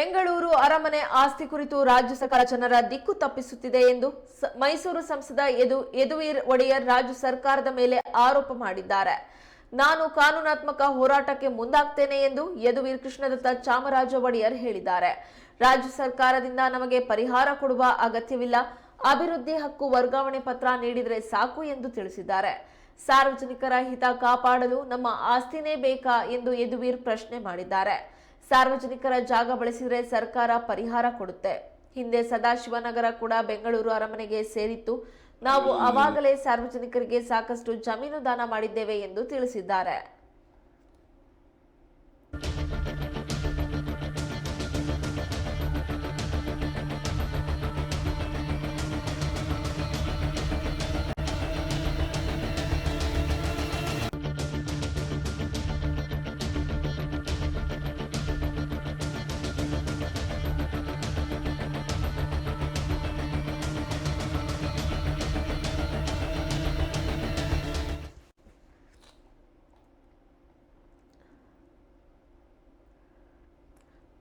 ಬೆಂಗಳೂರು ಅರಮನೆ ಆಸ್ತಿ ಕುರಿತು ರಾಜ್ಯ ಸರ್ಕಾರ ಜನರ ದಿಕ್ಕು ತಪ್ಪಿಸುತ್ತಿದೆ ಎಂದು ಮೈಸೂರು ಸಂಸದ ಯದು ಯದುವೀರ್ ಒಡೆಯರ್ ರಾಜ್ಯ ಸರ್ಕಾರದ ಮೇಲೆ ಆರೋಪ ಮಾಡಿದ್ದಾರೆ. ನಾನು ಕಾನೂನಾತ್ಮಕ ಹೋರಾಟಕ್ಕೆ ಮುಂದಾಗ್ತೇನೆ ಎಂದು ಯದುವೀರ್ ಕೃಷ್ಣದತ್ತ ಚಾಮರಾಜ ಒಡೆಯರ್ ಹೇಳಿದ್ದಾರೆ. ರಾಜ್ಯ ಸರ್ಕಾರದಿಂದ ನಮಗೆ ಪರಿಹಾರ ಕೊಡುವ ಅಗತ್ಯವಿಲ್ಲ. ಅಭಿವೃದ್ಧಿ ಹಕ್ಕು ವರ್ಗಾವಣೆ ಪತ್ರ ನೀಡಿದರೆ ಸಾಕು ಎಂದು ತಿಳಿಸಿದ್ದಾರೆ. ಸಾರ್ವಜನಿಕರ ಹಿತ ಕಾಪಾಡಲು ನಮ್ಮ ಆಸ್ತಿನೇ ಬೇಕಾ ಎಂದು ಯದುವೀರ್ ಪ್ರಶ್ನೆ ಮಾಡಿದ್ದಾರೆ. ಸಾರ್ವಜನಿಕರ ಜಾಗ ಬಳಸಿದರೆ ಸರ್ಕಾರ ಪರಿಹಾರ ಕೊಡುತ್ತೆ. ಹಿಂದೆ ಸದಾಶಿವನಗರ ಕೂಡ ಬೆಂಗಳೂರು ಅರಮನೆಗೆ ಸೇರಿತ್ತು. ನಾವು ಅವಾಗಲೇ ಸಾರ್ವಜನಿಕರಿಗೆ ಸಾಕಷ್ಟು ಜಮೀನು ದಾನ ಮಾಡಿದ್ದೇವೆ ಎಂದು ತಿಳಿಸಿದ್ದಾರೆ.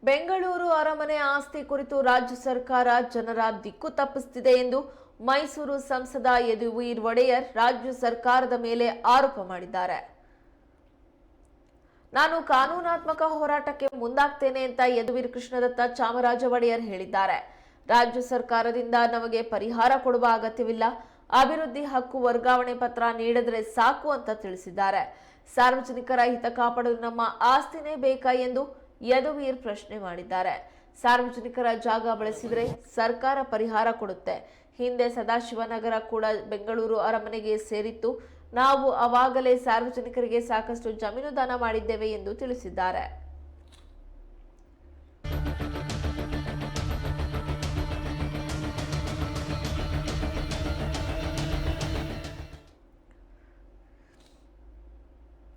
ಬೆಂಗಳೂರು ಅರಮನೆ ಆಸ್ತಿ ಕುರಿತು ರಾಜ್ಯ ಸರ್ಕಾರ ಜನರ ದಿಕ್ಕು ತಪ್ಪಿಸುತ್ತಿದೆ ಎಂದು ಮೈಸೂರು ಸಂಸದ ಯದುವೀರ್ ಒಡೆಯರ್ ರಾಜ್ಯ ಸರ್ಕಾರದ ಮೇಲೆ ಆರೋಪ ಮಾಡಿದ್ದಾರೆ. ನಾನು ಕಾನೂನಾತ್ಮಕ ಹೋರಾಟಕ್ಕೆ ಮುಂದಾಗ್ತೇನೆ ಅಂತ ಯದುವೀರ್ ಕೃಷ್ಣದತ್ತ ಚಾಮರಾಜ ಒಡೆಯರ್ ಹೇಳಿದ್ದಾರೆ. ರಾಜ್ಯ ಸರ್ಕಾರದಿಂದ ನಮಗೆ ಪರಿಹಾರ ಕೊಡುವ ಅಗತ್ಯವಿಲ್ಲ. ಅಭಿವೃದ್ಧಿ ಹಕ್ಕು ವರ್ಗಾವಣೆ ಪತ್ರ ನೀಡಿದ್ರೆ ಸಾಕು ಅಂತ ತಿಳಿಸಿದ್ದಾರೆ. ಸಾರ್ವಜನಿಕರ ಹಿತ ಕಾಪಾಡಲು ನಮ್ಮ ಆಸ್ತಿನೇ ಬೇಕಾ ಎಂದು ಯದುವೀರ್ ಪ್ರಶ್ನೆ ಮಾಡಿದ್ದಾರೆ. ಸಾರ್ವಜನಿಕರ ಜಾಗ ಬಳಸಿದರೆ ಸರ್ಕಾರ ಪರಿಹಾರ ಕೊಡುತ್ತೆ. ಹಿಂದೆ ಸದಾಶಿವನಗರ ಕೂಡ ಬೆಂಗಳೂರು ಅರಮನೆಗೆ ಸೇರಿತ್ತು. ನಾವು ಅವಾಗಲೇ ಸಾರ್ವಜನಿಕರಿಗೆ ಸಾಕಷ್ಟು ಜಮೀನು ದಾನ ಮಾಡಿದ್ದೇವೆ ಎಂದು ತಿಳಿಸಿದ್ದಾರೆ.